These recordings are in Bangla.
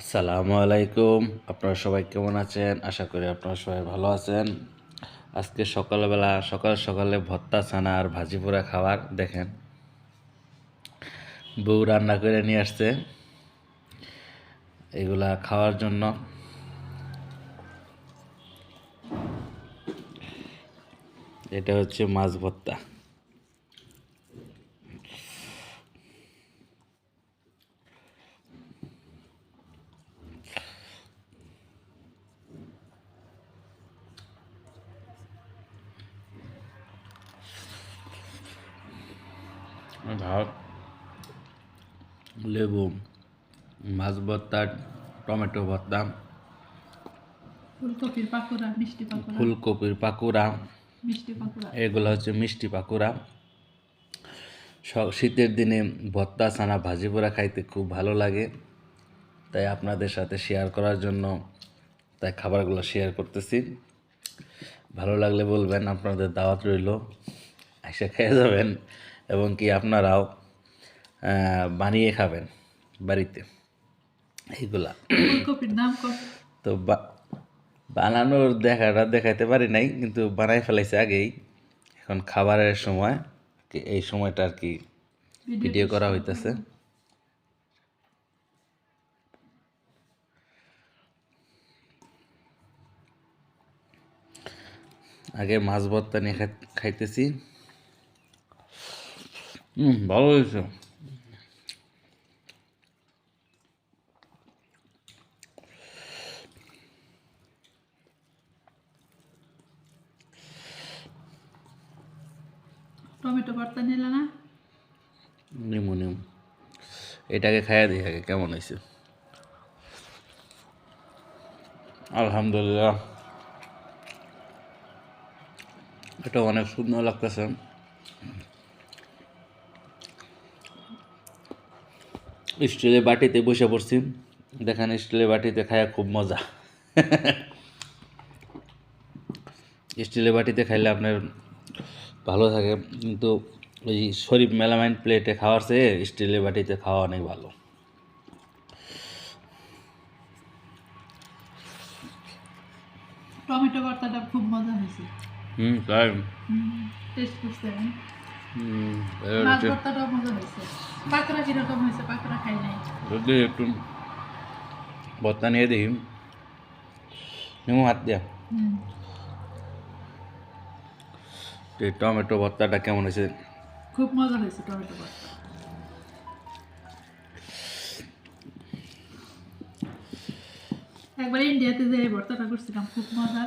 আসসালামু আলাইকুম। আপনারা সবাই কেমন আছেন? আশা করি আপনারা সবাই ভালো আছেন। আজকে সকালবেলা, সকাল সকালে ভত্তা ছানা আর ভাজি পোড়া খাবার, দেখেন। বউ রান্না করে নিয়ে আসছে। এগুলা খাওয়ার জন্য। এটা হচ্ছে মাছ ভর্তা। ভাত লেবু মাছ ভর্তা টমেটো ভর্তা ফুলকপির পাকোড়া মিষ্টি পাকোড়া। ফুলকপির পাকুড়া মিষ্টি পাকোড়া। এগুলো হচ্ছে মিষ্টি পাকুড়া। শীতের দিনে ভর্তা ছানা ভাজি পোড়া খাইতে খুব ভালো লাগে। তাই আপনাদের সাথে শেয়ার করার জন্য তাই খাবারগুলো শেয়ার করতেছি। ভালো লাগলে বলবেন আপনাদের দাওয়াত রইল। এসে খেয়ে যাবেন। এবং কি আপনারাও বানিয়ে খাবেন বাড়িতে। এইগুলা তো বানানোর দেখাটা দেখাইতে পারি নাই কিন্তু বানাই ফেলাইছে আগেই। এখন খাবারের সময় এই সময়টা আর কি ভিডিও করা হইতেছে। আগে মাছ ভর্তা নিয়ে খাইতেছি। হুম ভালো হয়েছে টমেটো ভর্তা নিলে না? নিমু নিমু। এটাকে খাইয়া দিই আগে কেমন হয়েছে। আলহামদুলিল্লাহ। এটা অনেক সুন্দর লাগতেছে। স্টিলের বাটিতে বসে পড়ছি। দেখেন স্টিলের বাটিতে খায়া খুব মজা। স্টিলের বাটিতে খাইলে আপনার ভালো থাকে কিন্তু ওই শরীফ মেলামাইন প্লেটে খাওয়ার চেয়ে স্টিলের বাটিতে খাওয়া অনেক ভালো। টমেটো ভর্তাটা খুব মজা হয়েছে। হুম তাই। টেস্ট করতে যদি একটু ভর্তা নিয়ে দিই নিমু হাত দিয়া। এই টমেটো ভর্তাটা কেমন হয়েছে খুব মজা হয়েছে টমেটো ভর্তা। একবার ইন্ডিয়াতে যে ভর্তাটা করছিলাম খুব মজা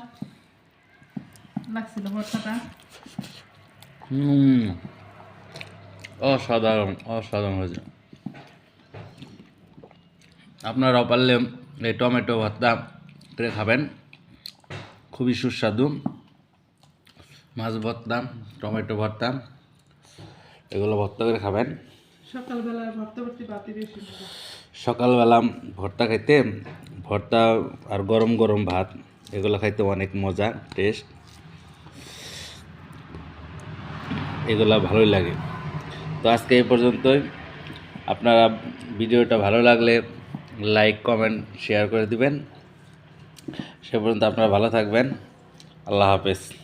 লাগছিল ভর্তাটা। অসাধারণ অসাধারণ হয়েছে। আপনারাও পারলে এই টমেটো ভর্তা করে খাবেন। খুবই সুস্বাদু। মাছ ভর্তা টমেটো ভর্তা এগুলো ভর্তা করে খাবেন। বেশি সকালবেলা ভর্তা খাইতে ভর্তা আর গরম গরম ভাত এগুলো খাইতে অনেক মজা টেস্ট। এগুলো ভালোই লাগে। তো আজকে এই পর্যন্তই। আপনারা ভিডিওটা ভালো লাগলে লাইক কমেন্ট শেয়ার করে দিবেন। সে পর্যন্ত আপনারা ভালো থাকবেন। আল্লাহ হাফেজ।